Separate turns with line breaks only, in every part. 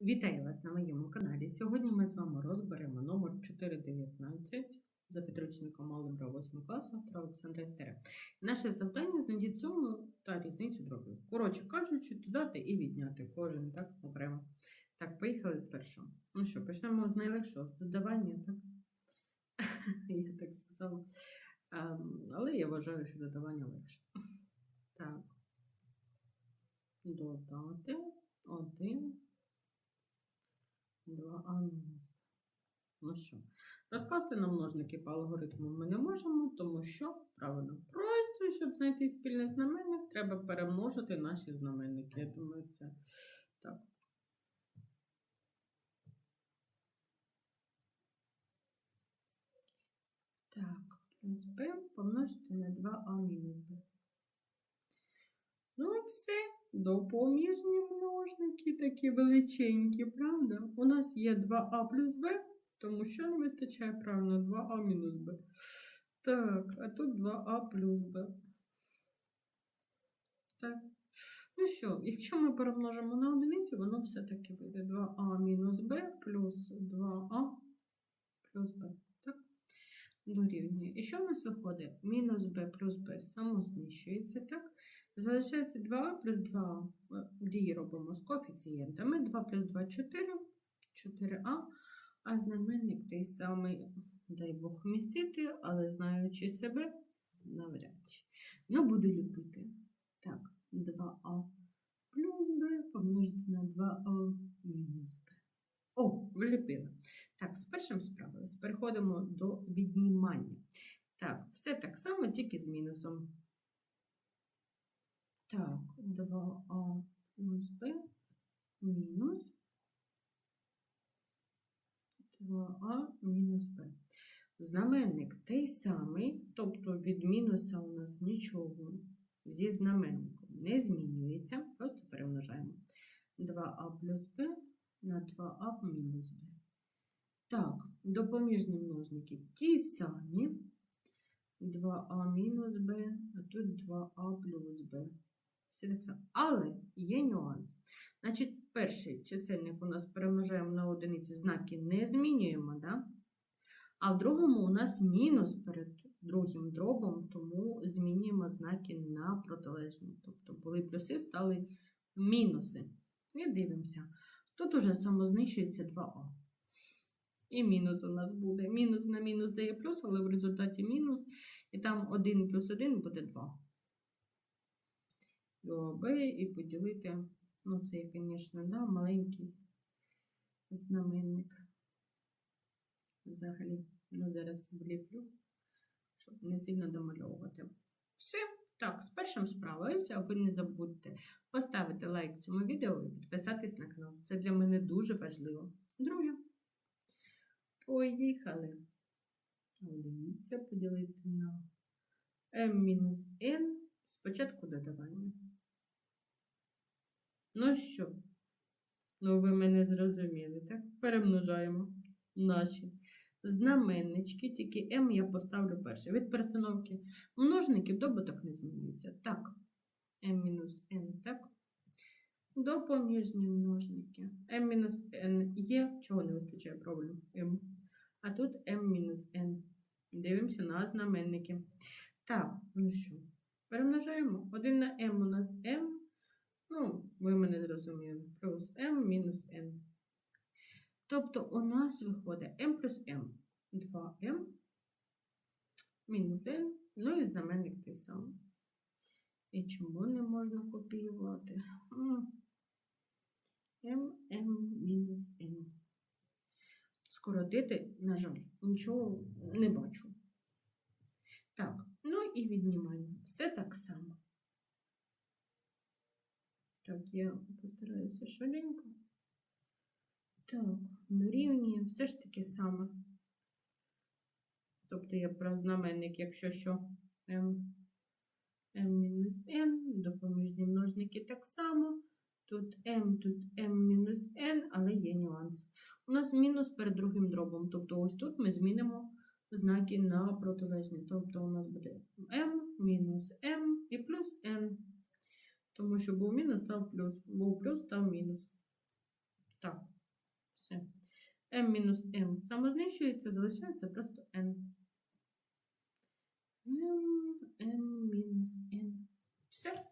Вітаю вас на моєму каналі. Сьогодні ми з вами розберемо номер 419 за підручником Алgebra 8 класу автора Олександра Естеря. Наше завдання знайдіть суму та різницю дробів. Коротше кажучи, додати і відняти кожен так окремо. Так, поїхали з першого. Ну що, почнемо з найлегшого, з додавання, так? Я так сказала. Ем, але я вважаю, що додавання легше. Так. Додати один. 2а. Ну що, розкласти на множники по алгоритму ми не можемо, тому що, правильно, просто, щоб знайти спільний знаменник, треба перемножити наші знаменники. Я думаю, це так. Плюс b помножити на 2а мінус b. Ну і все. Допоміжні множники такі величенькі, правда? У нас є 2а плюс b, тому що не вистачає правильно 2а мінус b. Так, а тут 2а плюс b. Так. Ну що, якщо ми перемножимо на одиницю, воно все-таки буде 2а мінус b плюс 2а плюс b. Дорівнює. І що в нас виходить? Мінус b плюс b самознищується, так? Залишається 2 плюс 2 дії робимо з коефіцієнтами. 2 плюс 2 4, 4а, а знаменник той самий, дай Бог вмістити, але знаючи себе, навряд чи. Ну, буду ліпити. Так, 2а плюс b помножити на 2а мінус b. О, вліпила. Так. Переходимо до віднімання. Так, все так само, тільки з мінусом. Так, 2а плюс b мінус 2а мінус b. Знаменник той самий, тобто від мінуса у нас нічого зі знаменником не змінюється, просто перемножаємо 2а плюс b на 2а мінус b. Так, допоміжні множники ті самі. 2а мінус b, а тут 2а плюс b. Все так само. Але є нюанс. Значить, перший чисельник у нас перемножаємо на одиниці, знаки не змінюємо, да? а в другому у нас мінус перед другим дробом, тому змінюємо знаки на протилежні. Тобто були плюси, стали мінуси. І дивимося. Тут уже самознищується 2а. І мінус у нас буде. Мінус на мінус дає плюс, але в результаті мінус. І там 1 плюс 1 буде 2 до і поділити, ну, це, я, звісно, да, маленький знаменник. Взагалі, ну, зараз вліплю, щоб не сильно домальовувати. Все. Так, з першим справилися, ви не забудьте поставити лайк цьому відео і підписатись на канал. Це для мене дуже важливо. Друге, поїхали. Одиниця поділити на m-n. Спочатку додавання. Ну що? Ну, ви мене зрозуміли, так? Перемножаємо наші знаменнички, тільки М я поставлю перше. Від перестановки множників добуток не змінюється. Так, М-N, так? Допоміжні множники. М-N є, чого не вистачає правильно? М. А тут М-N. Дивимося на знаменники. Так, ну що? Перемножаємо. 1 на m у нас m. Ну, ви мене зрозуміли. Плюс m мінус n. Тобто у нас виходить m плюс m. 2m мінус n. Ну і знаменник той самий. І чому не можна копіювати? m, m мінус n. Скоротити, на жаль, нічого не бачу. Так, ну і віднімання. Все так само. Так, я постараюся швиденько. Так, дорівнює все ж таки саме. Тобто я про знаменник, якщо що m, m-n, допоміжні множники так само. Тут m, тут m-n, але є нюанс. У нас мінус перед другим дробом. Тобто ось тут ми змінимо знаки на протилежні. Тобто у нас буде m мінус m і плюс n. Тому що був мінус, став плюс, був плюс, став мінус. Так, все. m мінус m самознищується, залишається просто n. m, m мінус n. Все.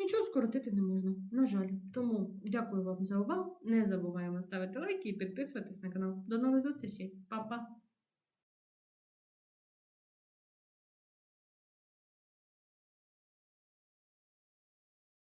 Нічого скоротити не можна, на жаль. Тому дякую вам за увагу. Не забуваємо ставити лайки і підписуватись на канал. До нових зустрічей. Па-па!